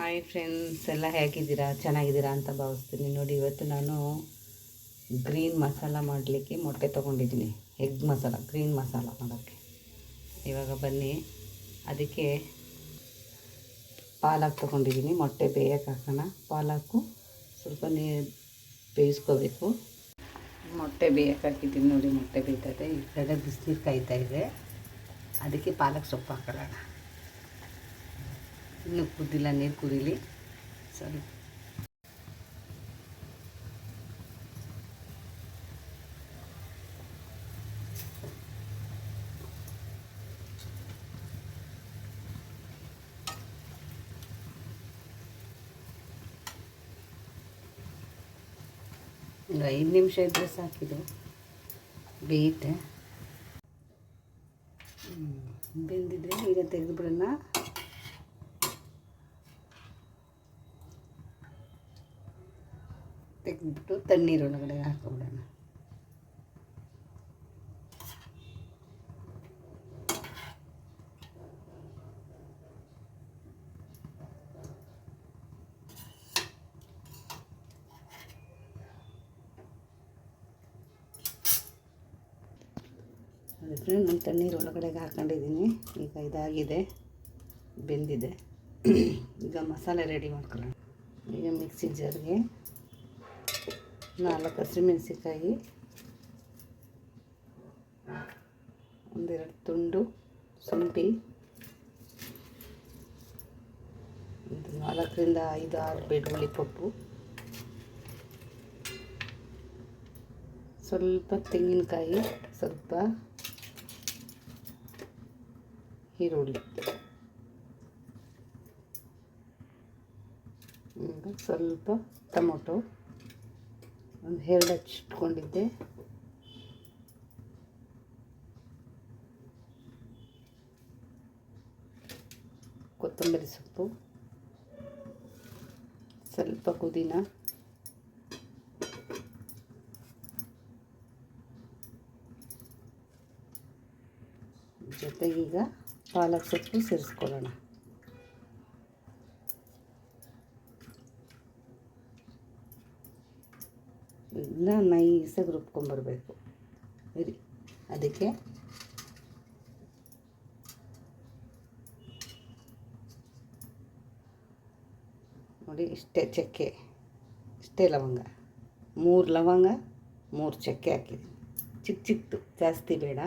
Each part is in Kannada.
ಹಾಯ್ ಫ್ರೆಂಡ್ಸ್ ಎಲ್ಲ ಹೇಗಿದ್ದೀರಾ? ಚೆನ್ನಾಗಿದ್ದೀರಾ ಅಂತ ಭಾವಿಸ್ತೀನಿ. ನೋಡಿ, ಇವತ್ತು ನಾನು ಗ್ರೀನ್ ಮಸಾಲ ಮಾಡಲಿಕ್ಕೆ ಮೊಟ್ಟೆ ತೊಗೊಂಡಿದ್ದೀನಿ. ಎಗ್ ಮಸಾಲ ಗ್ರೀನ್ ಮಸಾಲ ಮಾಡೋಕ್ಕೆ. ಇವಾಗ ಬನ್ನಿ. ಅದಕ್ಕೆ ಪಾಲಕ್ ತೊಗೊಂಡಿದ್ದೀನಿ. ಮೊಟ್ಟೆ ಬೇಯಕ್ಕೆ ಹಾಕೋಣ. ಪಾಲಕ್ಕು ಸ್ವಲ್ಪ ನೀರು ಬೇಯಿಸ್ಕೋಬೇಕು. ಮೊಟ್ಟೆ ಬೇಯಕ್ಕೆ ಹಾಕಿದ್ದೀನಿ ನೋಡಿ, ಮೊಟ್ಟೆ ಬೇಯ್ತದೆ ಈ ಕಡೆ ಬಿಸಿನೀರು ಕಾಯ್ತಾ ಇದೆ. ಅದಕ್ಕೆ ಪಾಲಕ್ ಸೊಪ್ಪು ಹಾಕೊಳ್ಳೋಣ ಇನ್ನೂ ಕುದ್ದಿಲ್ಲ ನೀರು ಕುದೀಲಿ ಸರಿ. ಒಂದು ಐದು ನಿಮಿಷ ಇದ್ದರೆ ಸಾಕಿದು ಬೇಯುತ್ತೆ. ಬೆಂದಿದ್ರೆ ಈಗ ತೆಗೆದುಬಿಡೋಣ ತೆಗೆದ್ಬಿಟ್ಟು ತಣ್ಣೀರು ಒಳಗಡೆ ಅದಕ್ಕೆ ನಮ್ಮ ತಣ್ಣೀರು ಒಳಗಡೆಗೆ ಹಾಕೊಂಡಿದ್ದೀನಿ. ಈಗ ಇದಾಗಿದೆ, ಬೆಂದಿದೆ. ಈಗ ಮಸಾಲೆ ರೆಡಿ ಮಾಡ್ಕೊಳ್ಳೋಣ. ಈಗ ಮಿಕ್ಸಿ ಜಾರ್ಗೆ ನಾಲ್ಕು ಹಸಿಮೆಣಸಿಕಾಯಿ ಒಂದೆರಡು ತುಂಡು ಶುಂಠಿ, ಒಂದು ನಾಲ್ಕರಿಂದ ಐದು ಆರು ಬೆಳ್ಳುಳ್ಳಿ ಪಪ್ಪು, ಸ್ವಲ್ಪ ತೆಂಗಿನಕಾಯಿ, ಸ್ವಲ್ಪ ಈರುಳ್ಳಿ. ಸ್ವಲ್ಪ ಟೊಮೊಟೊ. ಒಂದು ಎರಡು ಹಚ್ಚಿಟ್ಕೊಂಡಿದ್ದೆ ಕೊತ್ತಂಬರಿ ಸೊಪ್ಪು. ಸ್ವಲ್ಪ ಪುದೀನ. ಜೊತೆಗೀಗ ಪಾಲಕ್ ಸೊಪ್ಪು ಸೇರಿಸ್ಕೊಳ್ಳೋಣ. ಇದನ್ನ ನೈಸಾಗಿ ರುಬ್ಕೊಂಬರ್ಬೇಕು. ಇರಿ, ಅದಕ್ಕೆ ನೋಡಿ ಇಷ್ಟೇ ಚಕ್ಕೆ, ಇಷ್ಟೇ ಲವಂಗ. ಮೂರು ಲವಂಗ, ಮೂರು ಚಕ್ಕೆ ಹಾಕಿದ್ದೀನಿ. ಚಿಕ್ಕ ಚಿಕ್ಕದು ಜಾಸ್ತಿ ಬೇಡ.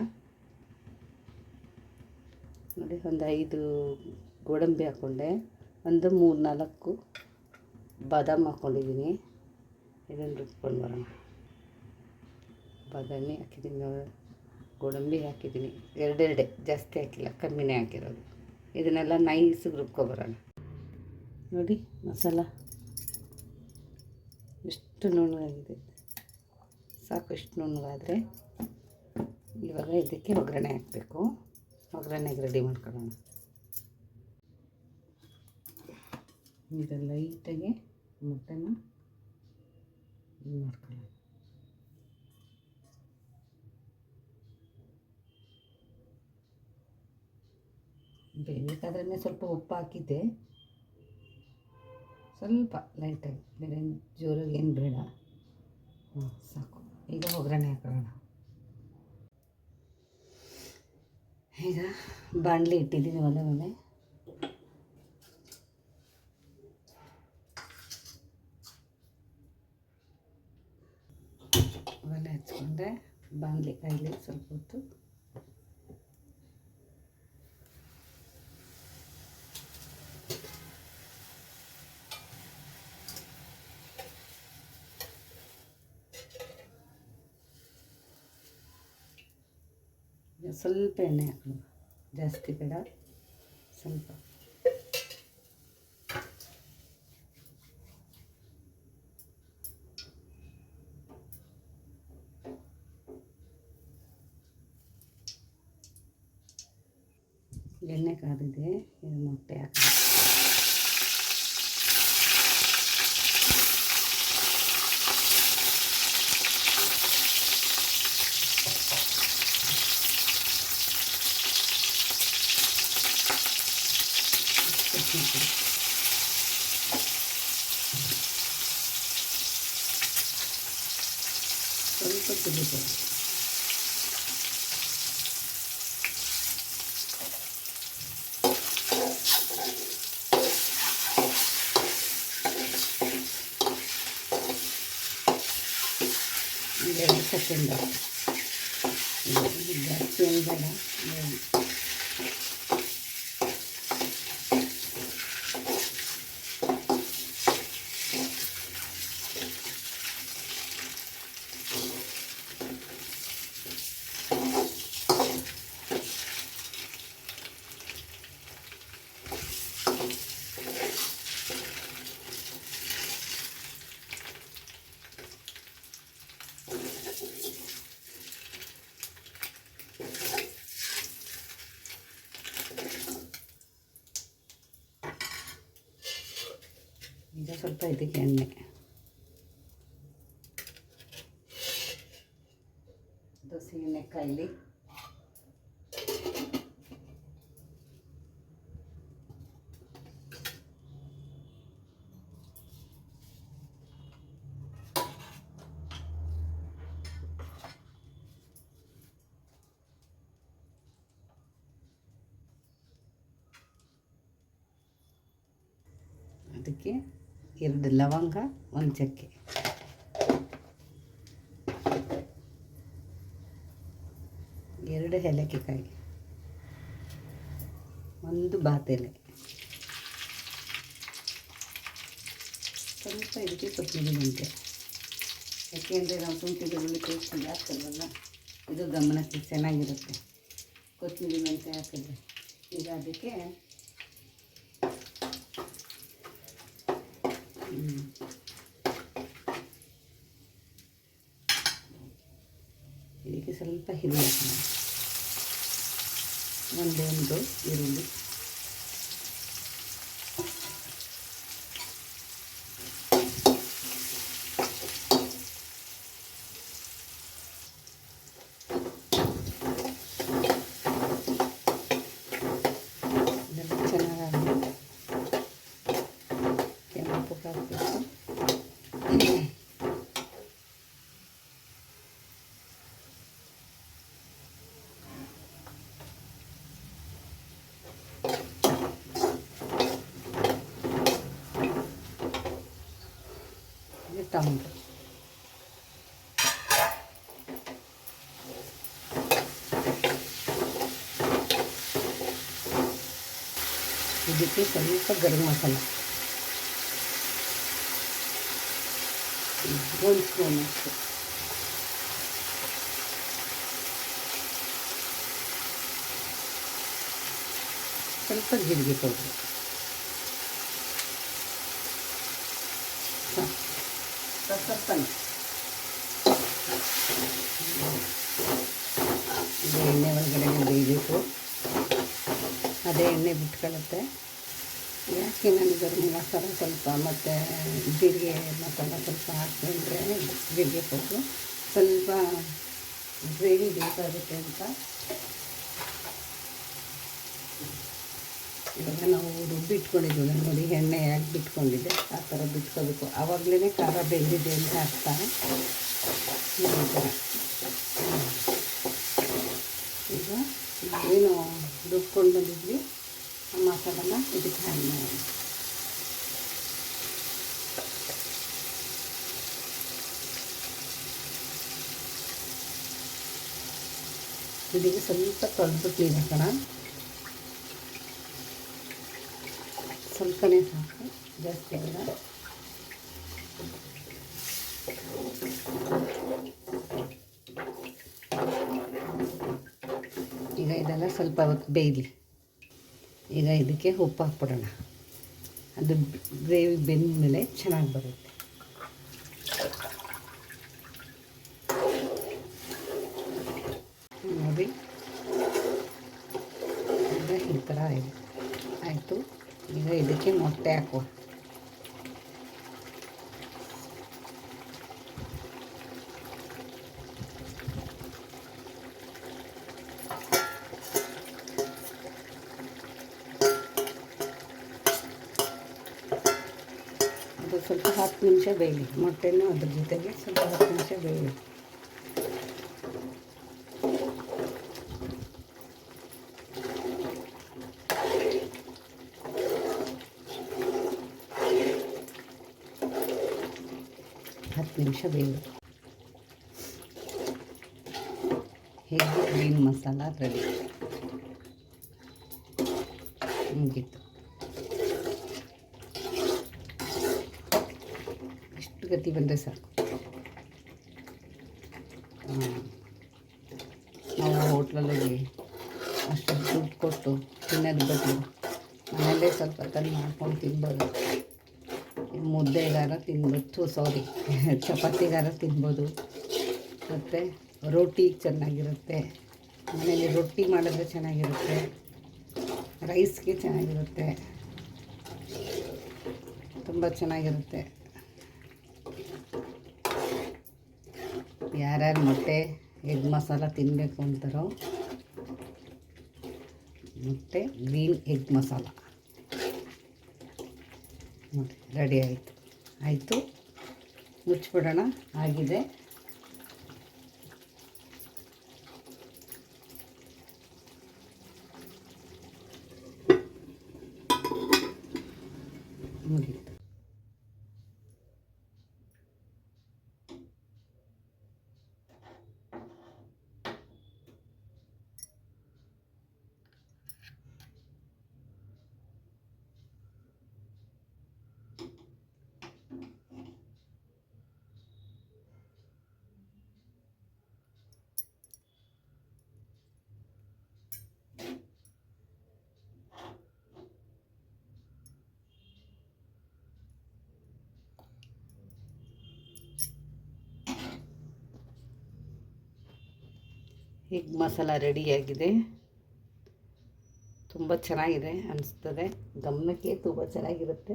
ನೋಡಿ, ಒಂದು ಐದು ಗೋಡಂಬಿ ಹಾಕ್ಕೊಂಡೆ ಒಂದು ಮೂರು ನಾಲ್ಕು ಬಾದಾಮ್ ಹಾಕ್ಕೊಂಡಿದ್ದೀನಿ ಇದನ್ನು ರುಬ್ಕೊಂಡು ಬರೋಣ. ಬಾದಾಮಿ ಹಾಕಿದ್ದೀನಿ ಗೋಡಂಬಿ ಹಾಕಿದ್ದೀನಿ. ಎರಡೆರಡೆ, ಜಾಸ್ತಿ ಹಾಕಿಲ್ಲ, ಕಮ್ಮಿನೇ ಹಾಕಿರೋದು. ಇದನ್ನೆಲ್ಲ ನೈಸಿಗೆ ರುಬ್ಕೊಬರೋಣ ನೋಡಿ, ಮಸಾಲ. ಎಷ್ಟು ನುಣ್ಣಗಾಗಿದೆ. ಸಾಕು, ಎಷ್ಟು ನುಣ್ಣಗಾದರೆ ಇವಾಗ ಇದಕ್ಕೆ ಒಗ್ಗರಣೆ ಹಾಕಬೇಕು. ಒಗ್ಗರಣೆಗೆ ರೆಡಿ ಮಾಡ್ಕೊಳ್ಳೋಣ. ಈಗ ಲೈಟಾಗಿ ಮೊಟ್ಟೆನ ಮಾಡ್ಕೊಳ್ಳೋಣ. ಬೇಯಬೇಕಾದ್ರೆ ಸ್ವಲ್ಪ ಉಪ್ಪು ಹಾಕಿದ್ದೆ ಸ್ವಲ್ಪ ಲೈಟಾಗಿ ಬೇರೆ ಜೋರಾಗಿ ಏನು ಬೇಡ. ಹ್ಞೂ ಸಾಕು. ಈಗ ಒಗ್ಗರಣೆ ಹಾಕೋಣ. ಈಗ ಬಾಣಲಿ ಇಟ್ಟಿದ್ದೀನಿ ಒಲೆ ಮೇಲೆ. ಒಲೆ ಹಚ್ಕೊಂಡೆ. ಬಾಣಲಿ ಕೈಲಿ ಸ್ವಲ್ಪ ಹೊತ್ತು. ಸ್ವಲ್ಪ ಎಣ್ಣೆ ಹಾಕೋಣ ಜಾಸ್ತಿ ಬೇಡ. ಸ್ವಲ್ಪ ಎಣ್ಣೆ ಕಾದಿದೆ ಇದು ಮೊಟ್ಟೆ ಹಾಕಿ ಸ್ವಲ್ಪ ಚಿಲ್ಲಿ ಪೌಡರ್ ಒಂದೆರಡು ಸೆಕೆಂಡ್ ಜಾಸ್ತಿ ಏನು ಬೇಡ ಒಂದು ಈಗ ಸ್ವಲ್ಪ ಇದಕ್ಕೆ ಎಣ್ಣೆ ದೋಸೆ ಎಣ್ಣೆ ಕಾಯಿಲಿ ಅದಕ್ಕೆ ಎರಡು ಲವಂಗ, ಒಂದು ಚಕ್ಕೆ. ಎರಡು ಏಲಕ್ಕಿಕಾಯಿ. ಒಂದು ಬಾತೆಲೆ. ಸ್ವಲ್ಪ ಇದಕ್ಕೆ ಕೊತ್ತಂಬರಿ ಮೆಂತ್ಯ. ಯಾಕೆಂದರೆ ನಾವು ಶುಂಠಿ ಬೆಳ್ಳುಳ್ಳಿ ಟೇಸ್ಟ್ ಹಾಕ್ತಲ್ವಲ್ಲ ಇದು ಗಮನಕ್ಕೆ ಚೆನ್ನಾಗಿರುತ್ತೆ. ಕೊತ್ತಂಬರಿ ಮೆಂತೆ ಹಾಕಿದ್ರೆ. ಈಗ ಅದಕ್ಕೆ ಇದಕ್ಕೆ ಸ್ವಲ್ಪ ಹಿರಿಯ ಒಂದೇ ಒಂದು ಈರುಳ್ಳಿ ಇದೆಲ್ಲ ಚೆನ್ನಾಗಿ ಕೆಂಪು ಹಾಕಬೇಕು ಇದು ಟೊಮೆಟೊ ಇದಕ್ಕೆ ಸ್ವಲ್ಪ ಗರಂ ಮಸಾಲ ಒಂದು ಸ್ಪೂನ್ ಅಷ್ಟು ಸ್ವಲ್ಪ ಜೀರಿಗೆ ಪೌಡ್ರು ಸ್ವಲ್ಪನೇ ಇದು ಎಣ್ಣೆ ಒಳಗಡೆ ಬೇಯಬೇಕು ಅದೇ ಎಣ್ಣೆ ಬಿಟ್ಕೊಳ್ಳುತ್ತೆ. ಯಾಕೆ ನಾನು ಗರಂ ಮಸಾಲ ಸ್ವಲ್ಪ ಮತ್ತು ಜೀರಿಗೆ ಮಸಾಲ ಸ್ವಲ್ಪ ಹಾಕ್ಕೊಂಡ್ರೆ ಜೀರಿಗೆ ಕೊಟ್ಟು ಸ್ವಲ್ಪ ಗ್ರೇವಿ ಬೇಕಾಗುತ್ತೆ ಅಂತ ಇವಾಗ ನಾವು ರುಬ್ಬಿ ಇಟ್ಕೊಂಡಿದ್ದೀವಿ ನೋಡಿ ಎಣ್ಣೆ ಯಾಕೆ ಬಿಟ್ಕೊಂಡಿದ್ದೆ ಆ ಥರ ಬಿಟ್ಕೋಬೇಕು. ಆವಾಗಲೇ ಖಾರ ಬೆಂದಿದೆ ಅಂತ ಅರ್ಥ. ಈಗ ಏನು ರುಬ್ಕೊಂಡು ಬಂದಿದ್ವಿ. ಆ ಮಸಾಲನ ಇದಕ್ಕೆ ಹ್ಯಾಂಡ್ ಇದಕ್ಕೆ ಸ್ವಲ್ಪ ತೊಳೆದು ಕ್ಲೀನ್ ಹಾಕೋಣ. ಸ್ವಲ್ಪನೇ ಸಾಕು, ಜಾಸ್ತಿ ಅಲ್ಲ. ಈಗ ಇದೆಲ್ಲ ಸ್ವಲ್ಪ ಹೊತ್ತು ಬೇಯಲಿ. ಈಗ ಇದಕ್ಕೆ ಉಪ್ಪು ಹಾಕ್ಬಿಡೋಣ. ಅದು ಗ್ರೇವಿ ಬೆಂದ ಮೇಲೆ ಚೆನ್ನಾಗಿ ಬರುತ್ತೆ. ನೋಡಿ. ಈ ಥರ ಆಯಿತು. ಈಗ ಇದಕ್ಕೆ ಮೊಟ್ಟೆ ಹಾಕುವ ಅದು ಸ್ವಲ್ಪ ಹತ್ತು ನಿಮಿಷ ಬೇಯಲಿ ಮೊಟ್ಟೆನೂ ಅದ್ರ ಜೊತೆಗೆ ಸ್ವಲ್ಪ ಹತ್ತು ನಿಮಿಷ ಬೇಯಲಿ ಬೇಯಬೇಕು ಹೇಗೆ ಗ್ರೀನ್ ಮಸಾಲ ರೆಡಿ? ಮುಗೀತು. ಇಷ್ಟು ಗತಿ ಬಂದರೆ ಸಾಕು. ನಾವು ಹೋಟ್ಲಲ್ಲಿ ಅಷ್ಟು ದುಡ್ಡು ಕೊಟ್ಟು ತಿನ್ನೋದು ಬದಲು ಮನೆಯಲ್ಲೇ ಸ್ವಲ್ಪ ತಂದು ಮಾಡ್ಕೊಂಡು ತಿನ್ಬೋದು. ಮುದ್ದೆಗಾರ ತಿನ್ಬೋದು ಸಾರಿ ಚಪಾತಿಗಾರ ತಿನ್ಬೋದು. ಮತ್ತು ರೊಟ್ಟಿ ಚೆನ್ನಾಗಿರುತ್ತೆ. ಮನೇಲಿ ರೊಟ್ಟಿ ಮಾಡಿದ್ರೆ ಚೆನ್ನಾಗಿರುತ್ತೆ. ರೈಸ್ಗೆ ಚೆನ್ನಾಗಿರುತ್ತೆ. ತುಂಬ ಚೆನ್ನಾಗಿರುತ್ತೆ. ಯಾರ್ಯಾರು ಮೊಟ್ಟೆ, ಎಗ್ ಮಸಾಲ ತಿನ್ನಬೇಕು ಅಂತಾರೋ, ಮೊಟ್ಟೆ, ಗ್ರೀನ್ ಎಗ್ ಮಸಾಲ. ನೋಡಿ ರೆಡಿ ಆಯಿತು. ಆಯಿತು. ಮುಚ್ಚಿಬಿಡೋಣ. ಆಗಿದೆ ಮುಗೀತು ಎಗ್ ಮಸಾಲ ರೆಡಿಯಾಗಿದೆ ತುಂಬ ಚೆನ್ನಾಗಿದೆ ಅನಿಸ್ತದೆ. ಗಮನಕ್ಕೆ ತುಂಬ ಚೆನ್ನಾಗಿರುತ್ತೆ.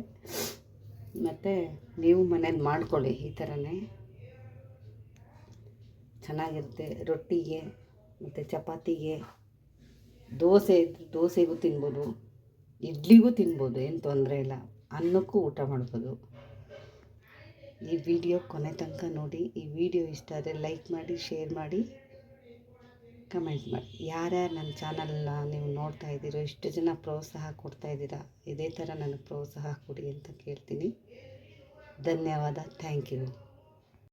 ಮತ್ತು ನೀವು ಮನೇಲಿ ಮಾಡ್ಕೊಳ್ಳಿ ಈ ಥರನೇ ಚೆನ್ನಾಗಿರುತ್ತೆ. ರೊಟ್ಟಿಗೆ, ಮತ್ತು ಚಪಾತಿಗೆ. ದೋಸೆ, ದೋಸೆಗೂ ತಿನ್ಬೋದು, ಇಡ್ಲಿಗೂ ತಿನ್ಬೋದು, ಏನು ತೊಂದರೆ ಇಲ್ಲ. ಅನ್ನಕ್ಕೂ ಊಟ ಮಾಡ್ಬೋದು. ಈ ವಿಡಿಯೋ ಕೊನೆ ತನಕ ನೋಡಿ. ಈ ವಿಡಿಯೋ ಇಷ್ಟ ಆದರೆ ಲೈಕ್ ಮಾಡಿ, ಶೇರ್ ಮಾಡಿ, ಕಮೆಂಟ್ ಮಾಡಿ. ಯಾರ್ಯಾರು ನನ್ನ ಚಾನಲ್ನ ನೀವು ನೋಡ್ತಾ ಇದ್ದೀರೋ, ಇಷ್ಟು ಜನ ಪ್ರೋತ್ಸಾಹ ಕೊಡ್ತಾ ಇದ್ದೀರಾ, ಇದೇ ಥರ ನನಗೆ ಪ್ರೋತ್ಸಾಹ ಕೊಡಿ ಅಂತ ಕೇಳ್ತೀನಿ. ಧನ್ಯವಾದ. Thank you.